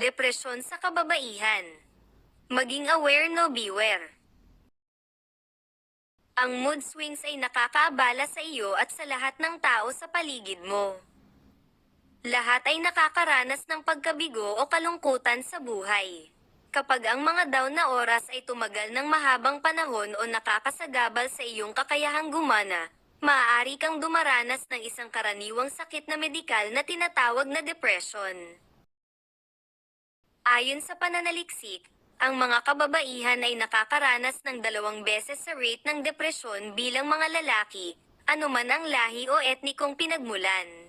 Depresyon sa kababaihan. Maging aware no beware. Ang mood swings ay nakakaabala sa iyo at sa lahat ng tao sa paligid mo. Lahat ay nakakaranas ng pagkabigo o kalungkutan sa buhay. Kapag ang mga down na oras ay tumagal ng mahabang panahon o nakakasagabal sa iyong kakayahang gumana, maaari kang dumaranas ng isang karaniwang sakit na medikal na tinatawag na depression. Ayon sa pananaliksik, ang mga kababaihan ay nakakaranas ng dalawang beses sa rate ng depresyon bilang mga lalaki, anuman ang lahi o etnikong pinagmulan.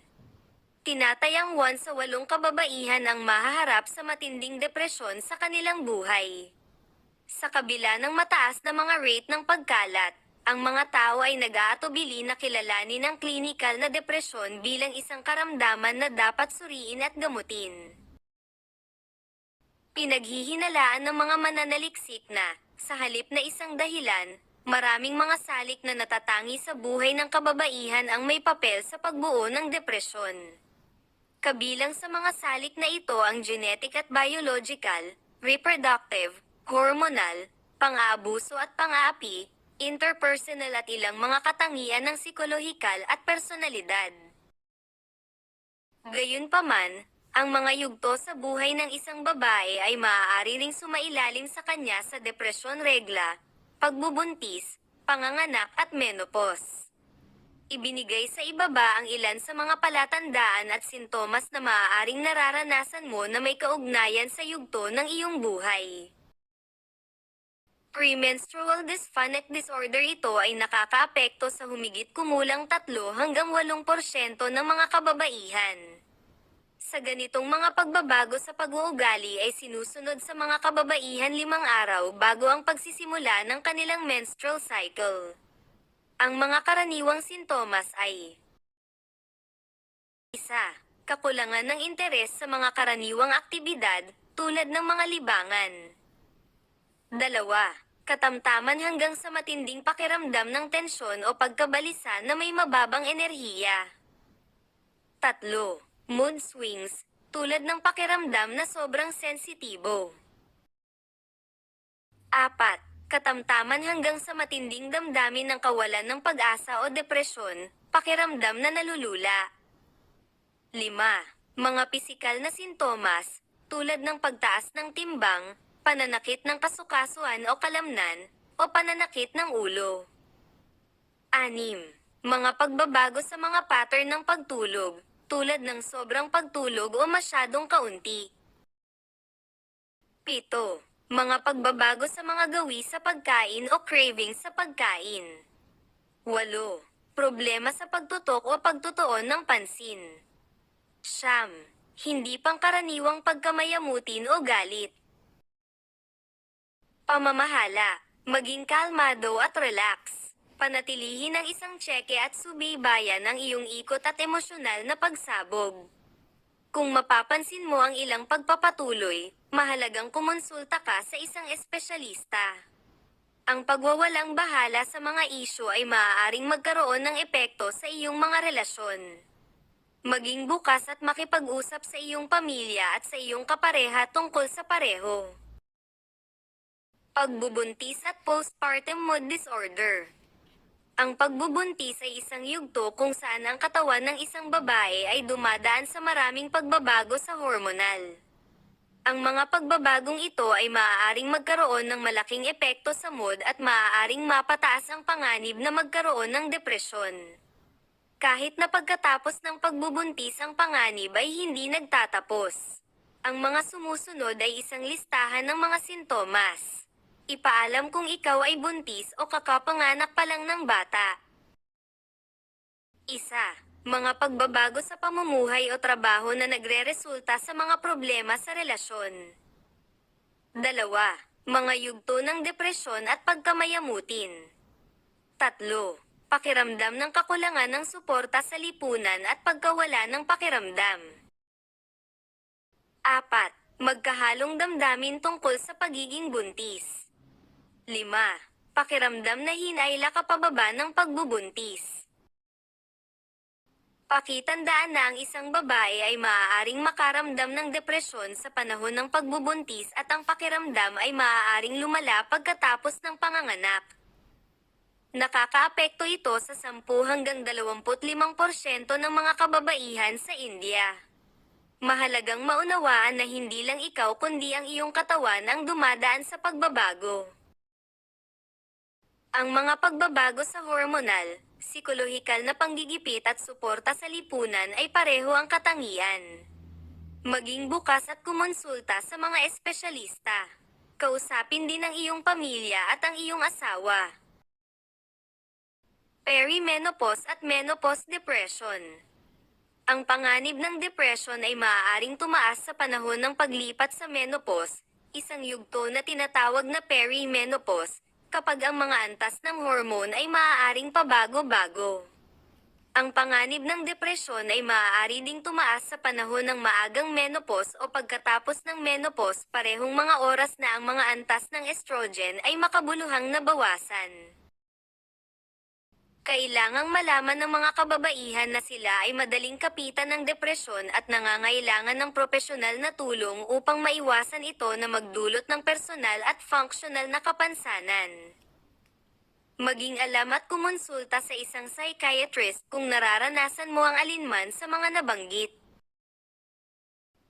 Tinatayang 1 sa walong kababaihan ang mahaharap sa matinding depresyon sa kanilang buhay. Sa kabila ng mataas na mga rate ng pagkalat, ang mga tao ay nag-aatubili na kilalanin ang klinikal na depresyon bilang isang karamdaman na dapat suriin at gamutin. Pinaghihinalaan ng mga mananaliksik na, sa halip na isang dahilan, maraming mga salik na natatangi sa buhay ng kababaihan ang may papel sa pagbuo ng depresyon. Kabilang sa mga salik na ito ang genetic at biological, reproductive, hormonal, pang-aabuso at pang-aapi, interpersonal at ilang mga katangian ng psikolohikal at personalidad. Gayunpaman, ang mga yugto sa buhay ng isang babae ay maaari ring sumailalim sa kanya sa depresyon regla, pagbubuntis, panganganak at menopause. Ibinigay sa ibaba ang ilan sa mga palatandaan at sintomas na maaaring nararanasan mo na may kaugnayan sa yugto ng iyong buhay. Premenstrual dysphonic disorder ito ay nakakaapekto sa humigit kumulang 3 hanggang 8% ng mga kababaihan. Sa ganitong mga pagbabago sa pag-uugali ay sinusunod sa mga kababaihan limang araw bago ang pagsisimula ng kanilang menstrual cycle. Ang mga karaniwang sintomas ay Isa, kakulangan ng interes sa mga karaniwang aktibidad tulad ng mga libangan. Dalawa, katamtaman hanggang sa matinding pakiramdam ng tensyon o pagkabalisa na may mababang enerhiya. Tatlo, mood swings, tulad ng pakiramdam na sobrang sensitibo. Apat, katamtaman hanggang sa matinding damdamin ng kawalan ng pag-asa o depresyon, pakiramdam na nalulula. 5. Mga pisikal na sintomas, tulad ng pagtaas ng timbang, pananakit ng kasukasuan o kalamnan, o pananakit ng ulo. 6. Mga pagbabago sa mga pattern ng pagtulog, tulad ng sobrang pagtulog o masyadong kaunti. 7. Mga pagbabago sa mga gawi sa pagkain o craving sa pagkain. 8. Problema sa pagtutok o pagtutuon ng pansin. Siyam. Hindi pangkaraniwang pagkamayamutin o galit. Pamamahala. Maging kalmado at relax. Panatilihin ang isang tseke at subaybayan ang iyong ikot at emosyonal na pagsabog. Kung mapapansin mo ang ilang pagpapatuloy, mahalagang kumonsulta ka sa isang espesyalista. Ang pagwawalang bahala sa mga isyu ay maaaring magkaroon ng epekto sa iyong mga relasyon. Maging bukas at makipag-usap sa iyong pamilya at sa iyong kapareha tungkol sa pareho. Pagbubuntis at postpartum mood disorder. Ang pagbubuntis ay isang yugto kung saan ang katawan ng isang babae ay dumadaan sa maraming pagbabago sa hormonal. Ang mga pagbabagong ito ay maaaring magkaroon ng malaking epekto sa mood at maaaring mapataas ang panganib na magkaroon ng depresyon. Kahit na pagkatapos ng pagbubuntis ang panganib ay hindi nagtatapos. Ang mga sumusunod ay isang listahan ng mga sintomas. Ipaalam kung ikaw ay buntis o kakapanganak pa lang ng bata. Isa, mga pagbabago sa pamumuhay o trabaho na nagre-resulta sa mga problema sa relasyon. Dalawa, mga yugto ng depresyon at pagkamayamutin. Tatlo, pakiramdam ng kakulangan ng suporta sa lipunan at pagkawala ng pakiramdam. Apat, magkahalong damdamin tungkol sa pagiging buntis. 5. Pakiramdam na hinayla ka pababa ng pagbubuntis. Pakitandaan na ang isang babae ay maaaring makaramdam ng depresyon sa panahon ng pagbubuntis at ang pakiramdam ay maaaring lumala pagkatapos ng panganganak. Nakakaapekto ito sa 10 hanggang 25% ng mga kababaihan sa India. Mahalagang maunawaan na hindi lang ikaw kundi ang iyong katawan ang dumadaan sa pagbabago. Ang mga pagbabago sa hormonal, psikolohikal na panggigipit at suporta sa lipunan ay pareho ang katangian. Maging bukas at kumonsulta sa mga espesyalista. Kausapin din ang iyong pamilya at ang iyong asawa. Perimenopause at menopause depression. Ang panganib ng depression ay maaaring tumaas sa panahon ng paglipat sa menopause, isang yugto na tinatawag na perimenopause, kapag ang mga antas ng hormone ay maaaring pabago-bago. Ang panganib ng depresyon ay maaari ding tumaas sa panahon ng maagang menopause o pagkatapos ng menopause parehong mga oras na ang mga antas ng estrogen ay makabuluhang nabawasan. Kailangang malaman ng mga kababaihan na sila ay madaling kapitan ng depresyon at nangangailangan ng profesional na tulong upang maiwasan ito na magdulot ng personal at functional na kapansanan. Maging alam at kumonsulta sa isang psychiatrist kung nararanasan mo ang alinman sa mga nabanggit.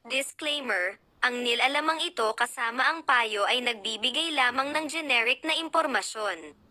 Disclaimer, ang nilalamang ito kasama ang payo ay nagbibigay lamang ng generic na impormasyon.